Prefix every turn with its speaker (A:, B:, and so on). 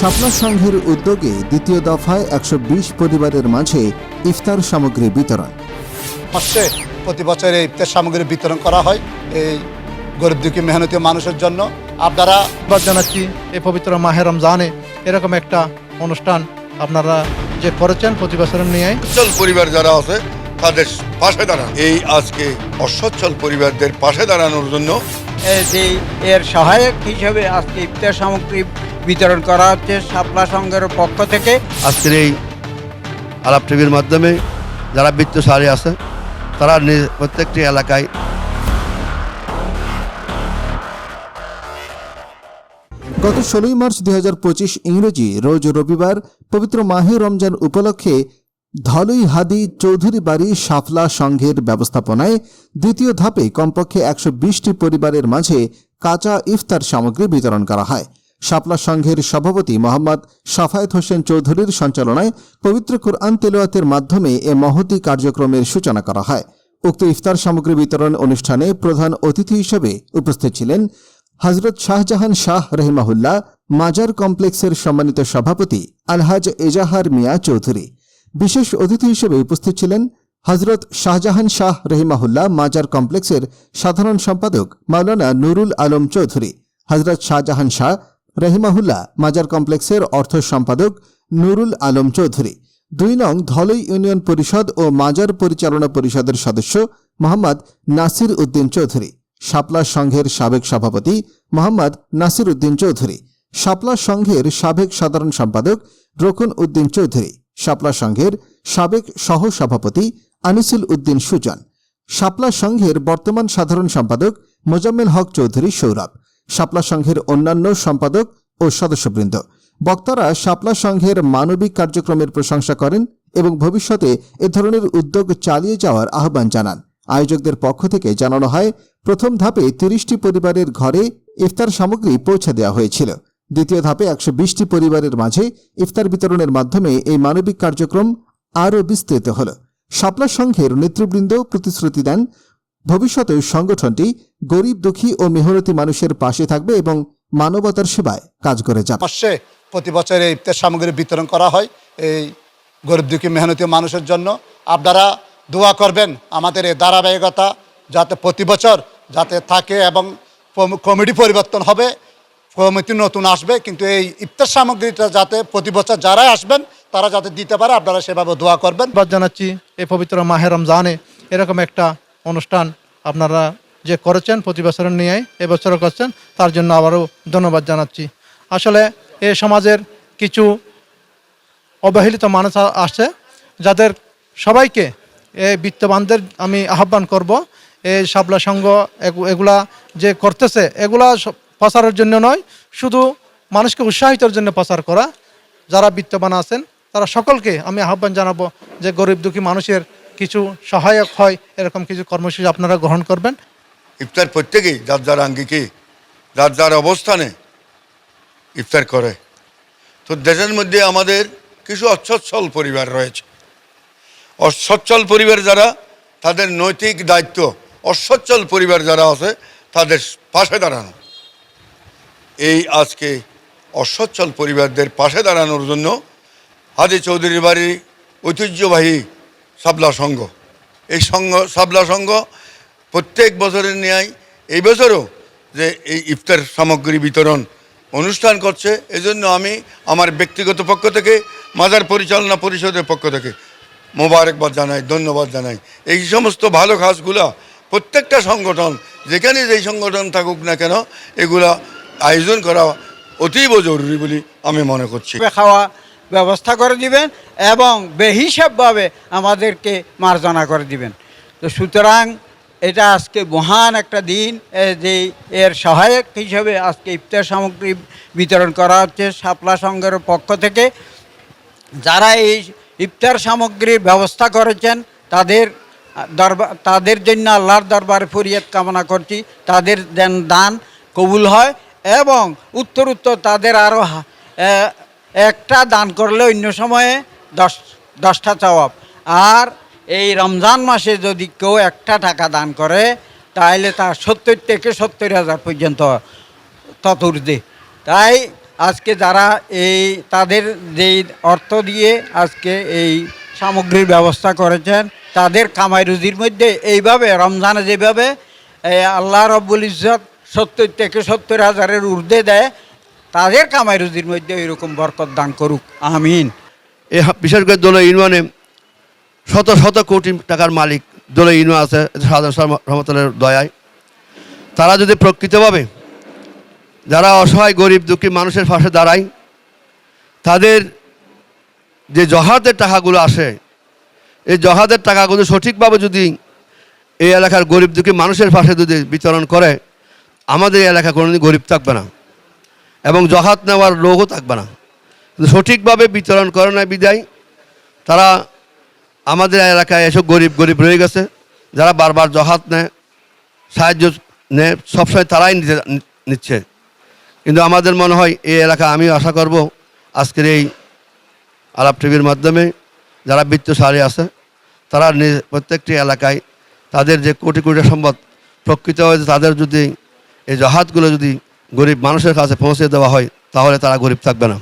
A: শাপলা সংঘের উদ্যোগে দ্বিতীয় দফায় একশো বিশ পরিবারের মাঝে ইফতার সামগ্রী বিতরণ।
B: মাসে প্রতি বছর এই ইফতার সামগ্রী বিতরণ করা হয় এই গরিব দুঃখী মেহনতি মানুষের জন্য। আপনারা
C: জানাচ্ছি এই পবিত্র মাহে রমজানে এরকম একটা অনুষ্ঠান আপনারা যে করেছেন প্রতি বছরের নিয়ে।
D: সচ্ছল পরিবার যারা আছে তাদের পাশে দাঁড়ান। এই আজকে অসচ্ছল পরিবারদের পাশে দাঁড়ানোর জন্য
E: যে এর সহায়ক হিসেবে আজকে ইফতার সামগ্রী বিতরণ করা হচ্ছে শাপলা সংঘের পক্ষ থেকে।
F: আজকের এই আলাপ টিভির মাধ্যমে যারা বৃত্তশালী আছে তারা প্রত্যেকটি এলাকায়
A: গত ষোলোই মার্চ দু হাজার পঁচিশ ইংরেজি রোজ রবিবার পবিত্র মাহে রমজান উপলক্ষে ধলই হাদি চৌধুরী বাড়ি সাফলা সংঘের ব্যবস্থাপনায় দ্বিতীয় ধাপে কমপক্ষে একশো বিশটি পরিবারের মাঝে কাঁচা ইফতার সামগ্রী বিতরণ করা হয়। শাপলা সংঘের সভাপতি মোহাম্মদ সাফায়েত হোসেন চৌধুরীর সঞ্চালনায় পবিত্র কুরআন তেলোয়াতের মাধ্যমে এ মহতি কার্যক্রমের সূচনা করা হয়। উক্ত ইফতার সামগ্রী বিতরণ অনুষ্ঠানে প্রধান অতিথি হিসেবে উপস্থিত ছিলেন হজরত শাহজাহান শাহ রহিমাহুল্লাহ, মাজার কমপ্লেক্সের সম্মানিত সভাপতি আলহাজ এজাহার মিয়া চৌধুরী। বিশেষ অতিথি হিসেবে উপস্থিত ছিলেন হজরত শাহজাহান শাহ রহিমাহুল্লাহ, মাজার কমপ্লেক্সের সাধারণ সম্পাদক মাওলানা নুরুল আলম চৌধুরী হজরত শাহজাহান শাহ রহিমাহুল্লাহ, মাজার কমপ্লেক্সের অর্থ সম্পাদক নুরুল আলম চৌধুরী। দুই নং ধলই ইউনিয়ন পরিষদ ও মাজার পরিচালনা পরিষদের সদস্য মোহাম্মদ নাসির উদ্দিন চৌধুরী। শাপলা সংঘের সাবেক সভাপতি মোহাম্মদ নাসির উদ্দিন চৌধুরী। শাপলা সংঘের সাবেক সাধারণ সম্পাদক রকুন উদ্দিন চৌধুরী। শাপলা সংঘের সাবেক সহ সভাপতি আনিসুল উদ্দিন সুজন। শাপলা সংঘের বর্তমান সাধারণ সম্পাদক মোজাম্মেল হক চৌধুরী সৌরভ। শাপলা সংঘের অন্যান্য সম্পাদক ও সদস্যবৃন্দ। বক্তারা শাপলা সংঘের মানবিক কার্যক্রমের প্রশংসা করেন এবং ভবিষ্যতে এ ধরনের উদ্যোগ চালিয়ে যাওয়ার আহ্বান জানান। আয়োজকদের পক্ষ থেকে জানানো হয়, প্রথম ধাপে তিরিশটি পরিবারের ঘরে ইফতার সামগ্রী পৌঁছে দেওয়া হয়েছিল। দ্বিতীয় ধাপে একশো বিশটি পরিবারের মাঝে ইফতার বিতরণের মাধ্যমে এই মানবিক কার্যক্রম আরও বিস্তৃত হল। শাপলা সংঘের নেতৃবৃন্দ প্রতিশ্রুতি দেন ভবিষ্যতেও সংগঠনটি গরিব দুঃখী ও মেহনতি মানুষের পাশে থাকবে এবং মানবতার সেবায় কাজ করে যাবে।
B: মাসে প্রতি বছর এই ইফতার সামগ্রী বিতরণ করা হয় এই গরিব দুঃখী মেহনতি মানুষের জন্য। আপনারা দোয়া করবেন আমাদের এই ধারাবাহিকতা যাতে প্রতি বছর যাতে থাকে এবং কম- কমিটি পরিবর্তন হবে কমিটি নতুন আসবে কিন্তু এই ইফতার সামগ্রীটা যাতে প্রতি বছর যারাই আসবেন তারা যাতে দিতে পারে আপনারা সেভাবে দোয়া করবেন।
C: জানাচ্ছি এই পবিত্র মাহে রমজানে। এরকম একটা অনুষ্ঠান আপনারা যে করেছেন প্রতি বছরের নিয়ে এবছরও করছেন, তার জন্য আবারও ধন্যবাদ জানাচ্ছি। আসলে এ সমাজের কিছু অবহেলিত মানুষ আছে, যাদের সবাইকে এ বিত্তবানদের আমি আহ্বান করব এই শাপলা সংঘ এগুলা যে করতেছে, এগুলা প্রচারের জন্য নয়, শুধু মানুষকে উৎসাহিতর জন্য প্রচার করা। যারা বিত্তবান আছেন, তারা সকলকে আমি আহ্বান জানাব যে গরিব দুঃখী মানুষের কিছু সহায়ক হয়, এরকম কিছু কর্মসূচি আপনারা গ্রহণ করবেন?
D: ইফতার প্রত্যেকেই, যার যার আঙ্গিকে, যার যার অবস্থানে ইফতার করে। তো দেশের মধ্যে আমাদের কিছু অসচ্ছল পরিবার রয়েছে। অসচ্ছল পরিবার যারা, তাদের নৈতিক দায়িত্ব, অসচ্ছল পরিবার যারা আছে, তাদের পাশে দাঁড়ানো। এই আজকে অসচ্ছল পরিবারদের পাশে দাঁড়ানোর জন্য হাজি চৌধুরীর বাড়ির ঐতিহ্যবাহী সাবলা সংঘ। এই সংঘ, সাবলা সংঘ প্রত্যেক বছরের ন্যায় এই বছরও যে এই ইফতার সামগ্রী বিতরণ অনুষ্ঠান করছে, এজন্য আমি আমার ব্যক্তিগত পক্ষ থেকে, মাজার পরিচালনা পরিষদের পক্ষ থেকে মোবারকবাদ জানাই, ধন্যবাদ জানাই। এই সমস্ত ভালো কাজগুলা প্রত্যেকটা সংগঠন, যেখানে যেই সংগঠন থাকুক না কেন, এগুলা আয়োজন করা অতীব জরুরি বলে আমি মনে করছি।
E: খাওয়া ব্যবস্থা করে দিবেন এবং বেহিসাবভাবে আমাদেরকে মার্জনা করে দিবেন। তো সুতরাং এটা আজকে মহান একটা দিন যে এর সহায়ক হিসেবে আজকে ইফতার সামগ্রী বিতরণ করা হচ্ছে শাপলা সংঘের পক্ষ থেকে। যারা এই ইফতার সামগ্রীর ব্যবস্থা করেছেন, তাদের দরবার তাদের জন্য আল্লাহর দরবারে ফরিয়াদ কামনা করছি, তাদের যেন দান কবুল হয় এবং উত্তর উত্তর তাদের আরও একটা দান করলে অন্য সময়ে দশ, দশটা চাওয়াব। আর এই রমজান মাসে যদি কেউ একটা টাকা দান করে তাহলে তার সত্তর থেকে সত্তর হাজার পর্যন্ত ঊর্ধ্বে তাই আজকে যারা এই তাদের যেই অর্থ দিয়ে আজকে এই সামগ্রীর ব্যবস্থা করেছেন, তাদের কামাই রুজির মধ্যে এইভাবে, রমজানে যেভাবে আল্লাহ রব্বুল ইজ্জত সত্তর থেকে সত্তর হাজারের ঊর্ধ্বে দেয় তাদের কামাই রুজির মধ্যে এরকম বরকত দান করুক। আমিন।
F: হা- বিশেষ করে দোলে ইউনিয়নে শত শত কোটি টাকার মালিক দোলে ইউনিয়ন আছে রহমতুল্লাহ দয়ায়। তারা যদি প্রকৃতভাবে যারা অসহায়, গরিব, দুঃখী মানুষের পাশে দাঁড়ায়, তাদের যে জহাদের টাকাগুলো আসে, এই জহাদের টাকাগুলো সঠিকভাবে যদি এই এলাকার গরিব, দুঃখী মানুষের পাশে যদি বিতরণ করে, আমাদের এলাকা কোনোদিন গরিব থাকবে না। এবং জহাত নেওয়ার লোকও থাকবে না। কিন্তু সঠিকভাবে বিতরণ করে না বিদায়, তারা আমাদের এলাকায় এসব গরিব গরিব রয়ে গেছে, যারা বারবার জহাত নেয়, সাহায্য নেয়, সবসময় তারাই নিতে নিচ্ছে। কিন্তু আমাদের মনে হয় এই এলাকা আমি আশা করব আজকের এই আলাপ টিভির মাধ্যমে যারা বৃত্তশালী আছে, তারা প্রত্যেকটি এলাকায় তাদের যে কোটি কোটি সম্পদ প্রকৃত হয়েছে, তাদের যদি এই জহাতগুলো যদি গরিব মানুষের কাছে পৌঁছে দেওয়া হয় তাহলে তারা গরিব থাকবে না।